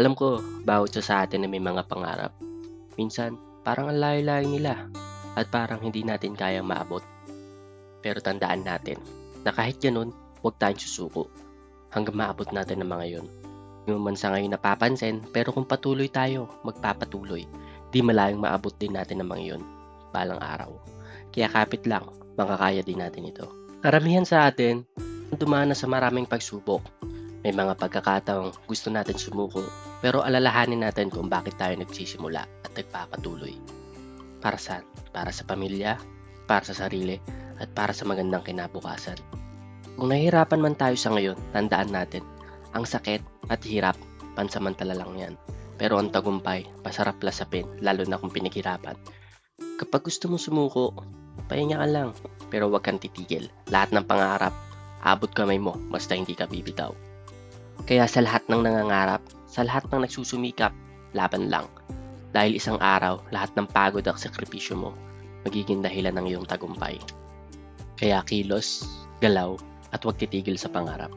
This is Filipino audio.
Alam ko, bawat isa sa atin na may mga pangarap. Minsan, parang ang layo-layo nila at parang hindi natin kayang maabot. Pero tandaan natin na kahit ganun, huwag tayong susuko hanggang maabot natin ang mga yun. Hindi man sa ngayon napapansin, pero kung patuloy tayo, magpapatuloy, di malayong maabot din natin ang mga yun balang araw. Kaya kapit lang, makakaya din natin ito. Karamihan sa atin, dumaan sa maraming pagsubok. May mga pagkakataong gusto natin sumuko, pero alalahanin natin kung bakit tayo nagsisimula at nagpapatuloy. Para saan? Para sa pamilya, para sa sarili, at para sa magandang kinabukasan. Kung nahihirapan man tayo sa ngayon, tandaan natin, ang sakit at hirap, pansamantala lang yan. Pero ang tagumpay, masarap lasapin, lalo na kung pinaghirapan. Kapag gusto mo sumuko, pahinga ka lang, pero huwag kang titigil. Lahat ng pangarap, abot kamay mo, basta hindi ka bibitaw. Kaya sa lahat ng nangangarap, sa lahat ng nagsusumikap, laban lang. Dahil isang araw, lahat ng pagod at sakripisyo mo, magiging dahilan ng iyong tagumpay. Kaya kilos, galaw, at huwag titigil sa pangarap.